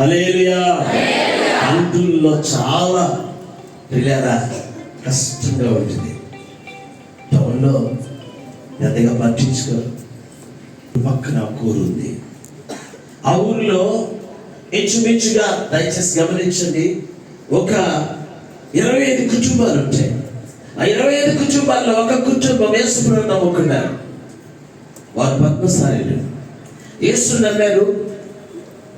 Alleluia అంతుల్లో చాలా పిల్లరా కష్టంగా ఉంటుంది. టౌన్లో పెద్దగా పట్టించుకోరు. పక్కన ఒక ఉంది. ఆ ఊరిలో ఇంచుమించుగా దయచేసి గమనించండి ఒక ఇరవై ఐదు కుటుంబాలు ఉంటాయి. ఆ ఇరవై ఐదు కుటుంబాల్లో ఒక కుటుంబం యేసుప్రభు నమ్ముకున్నారు. వారు పద్మశాలీలు. యేసు నమ్మారు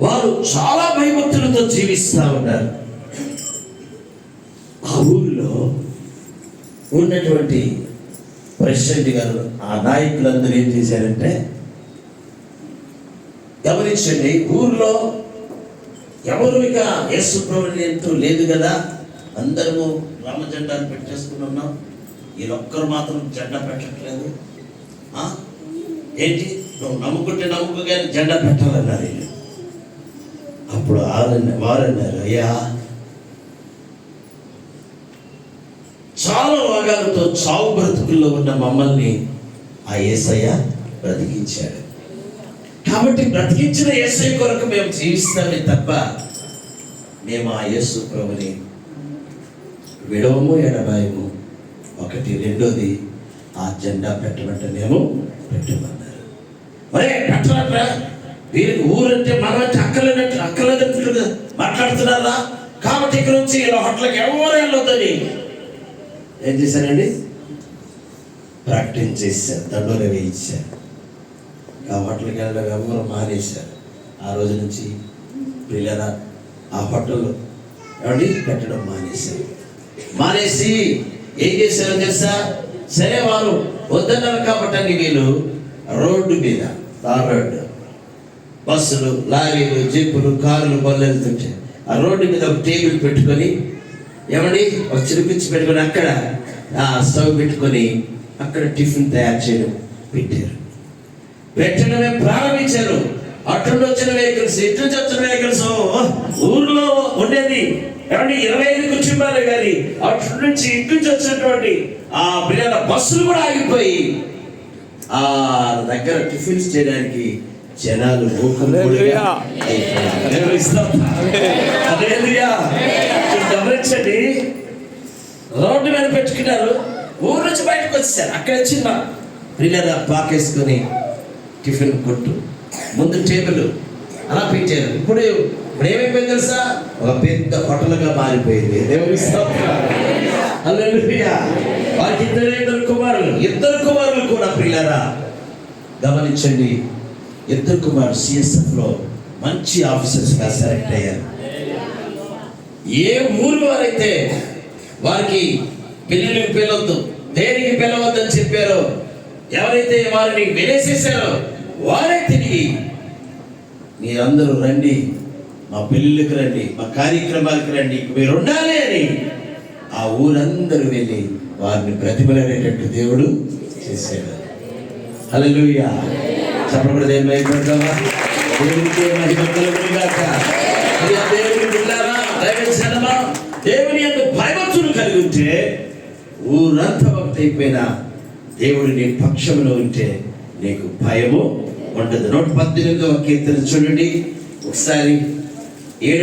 వారు చాలా భయభక్తులతో జీవిస్తూ ఉన్నారు. ఆ ఊరిలో ఉన్నటువంటి ప్రెసిడెంట్ గారు ఆ నాయకులందరూ ఏం చేశారంటే గమనించండి ఊర్లో ఎవరు ఇక యేసు ప్రభుని లేదు కదా అందరము రామ జెండాలు పెట్టేసుకుని ఉన్నాం. వీళ్ళొక్కరు మాత్రం జెండా పెట్టట్లేదు. ఏంటి? నువ్వు నమ్ముకుంటే నమ్ముకు కానీ జెండా పెట్టాలన్నారు వీళ్ళు. అప్పుడు ఆరన్న వారన్నారు అయ్యా చాలా రోగాలతో చావు బ్రతుకుల్లో ఉన్న మమ్మల్ని ఆ ఏసయ్య బ్రతికించాడు. కాబట్టి బ్రతికించిన ఏసై కొరకు మేము జీవిస్తామే తప్ప మేము ఆ యేసు ప్రభుని విడవము ఎడబాయము. ఒకటి రెండోది ఆ జెండా పెట్టమంటేనేమో పెట్టమన్నారు. మరే ఊరంటే మనమంటే అక్కలేనట్టు అక్కలేనట్టు మాట్లాడుతున్నారా? కాబట్టి ఇక్కడ నుంచి ఇలా హోటల్కి ఎవరు వెళ్ళొద్దని? ఏం చేశానండి ప్రకటన చేశారు దండోర వేయించారు. ఆ హోటల్కి వెళ్ళడం ఎవరు మానేశారు? ఆ రోజు నుంచి పిల్లరా ఆ హోటల్ ఏమండి పెట్టడం మానేశారు. మానేసి ఏం చేశారో తెలుసా? సరే వారు వద్దన్నారు కాబట్టి వీళ్ళు రోడ్డు మీద తార్ రోడ్డు. బస్సులు లారీలు జీపులు కార్లు బళ్ళు వెళ్తుంటాయి ఆ రోడ్డు మీద ఒక టేబుల్ పెట్టుకొని ఏమండి? ఒక చిరిపించి పెట్టుకొని అక్కడ ఆ స్టవ్ పెట్టుకొని అక్కడ టిఫిన్ తయారు చేయడం పెట్టారు. పెట్టడమే ప్రారంభించారు. అటు వచ్చిన వెహికల్స్ ఇటు నుంచి వచ్చిన వెహికల్స్ ఊర్లో ఉండేది. ఏమంటే ఇరవై ఐదు కుటుంబాలే కానీ అటు నుంచి ఇటు నుంచి వచ్చినటువంటి ఆ పిల్లల బస్సులు కూడా ఆగిపోయి ఆ దగ్గర టిఫిన్స్ చేయడానికి జనాలు గమనించండి రోడ్డు మీద పెట్టుకున్నారు ఊరు నుంచి బయటకు వచ్చేసారు. అక్కడ చిన్న పిల్లల పాకేసుకొని టిఫిన్ కొట్టు ముందు టేబుల్ అలా పెట్టారు ఇప్పుడు ఇప్పుడు ఏమైపోయింది తెలుసా? ఒక పెద్ద హోటల్గా మారిపోయింది. వారికి ఇద్దరు ఇద్దరు కుమారులు. ఇద్దరు కుమారులు కూడా పిల్లరా గమనించండి. ఇద్దరు కుమారు సిఎస్ఎఫ్లో మంచి ఆఫీసర్స్గా సెలెక్ట్ అయ్యారు. ఏ ఊరు వారైతే వారికి పిల్లలకి పిలవద్దు దేనికి పిలవద్దని చెప్పారో ఎవరైతే వారిని వినేసేసారో వారే తిరిగి మీరందరూ రండి మా పెళ్ళిళ్ళకి రండి మా కార్యక్రమాలకు రండి మీరు ఉండాలి అని ఆ ఊరందరూ వెళ్ళి వారిని ప్రతిఫలనేటట్టు దేవుడు చేశాడు. హల్లెలూయా. చెప్పబడి దేవుని అయిపోతావా దేవునికి మహిమ కలుగును గాక దేవుని బిడ్డలారా దైవ దేవుని యొక్క భయభక్తులు కలిగి ఉంటే ఊరంతా భక్తి అయిపోయినా దేవుడు నీ పక్షంలో ఉంటే నీకు భయము ఉండదు. నూట పద్దెనిమిదవ కీర్తన చూడండి. ఒకసారి ఏడు